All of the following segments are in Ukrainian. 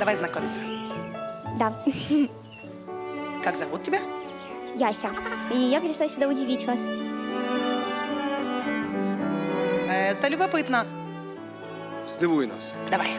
Давай знакомиться. Да, Как зовут тебя? Яся. И я пришла сюда удивить вас. Это любопытно. Здивуй нас. Давай.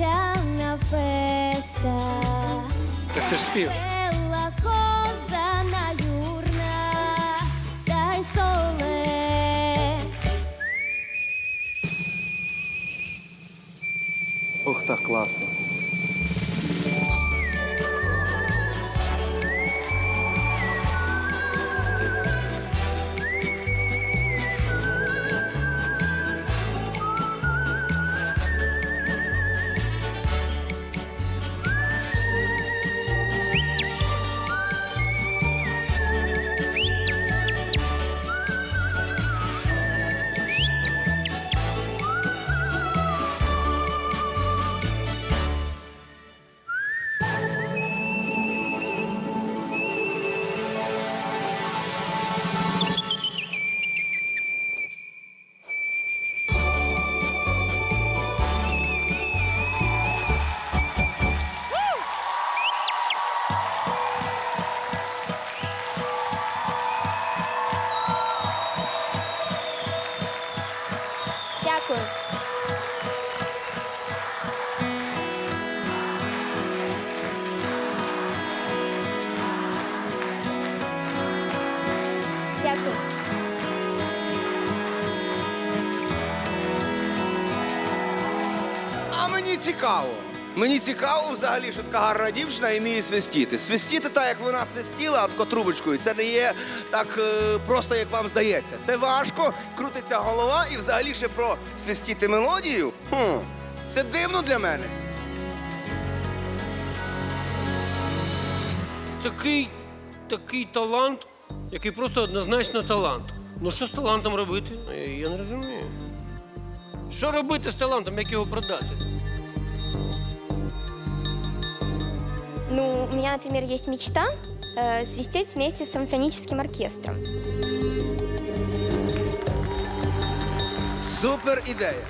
Una festa. Так ти ж спів. Bella cosa na giornata e sole. Ох, так класно. Мені цікаво. Мені цікаво взагалі, що така гарна дівчина і вміє свистіти. Свистіти так, як вона свистіла, от це не є так е, просто, як вам здається. Це важко, крутиться голова і взагалі ще про свистіти мелодію. Хм, це дивно для мене. Такий, такий талант, який просто однозначно талант. Ну що з талантом робити? Я не розумію. Що робити з талантом, як його продати? Ну, у меня, например, есть мечта э, свистеть вместе с симфоническим оркестром. Супер ідея.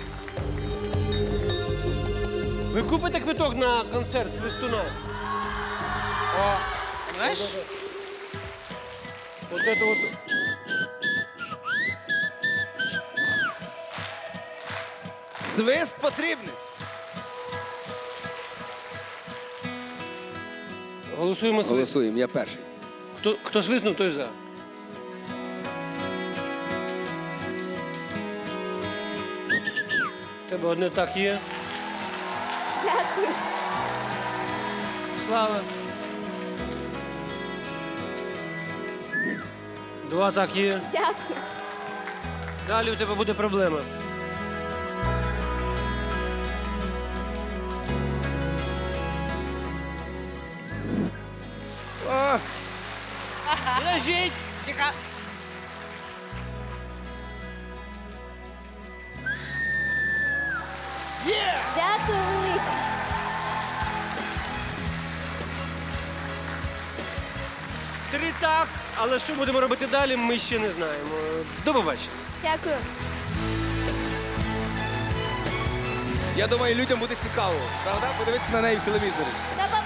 Ви купите квиток на концерт свистуна? О, знаешь, От это от. Свист потрібний. Голосуємо свист. Голосуємо, я перший. Хто, хто свиснув, той за. У Тебе одне так є. Дякую. Слава. Два так є. Дякую. Далі у тебе буде проблема. Подождіть! тихо. Дякую велике. Три так, але що будемо робити далі, ми ще не знаємо. До побачення. Дякую. я думаю, людям буде цікаво, правда? Подивитися на неї в телевізорі. До побачення.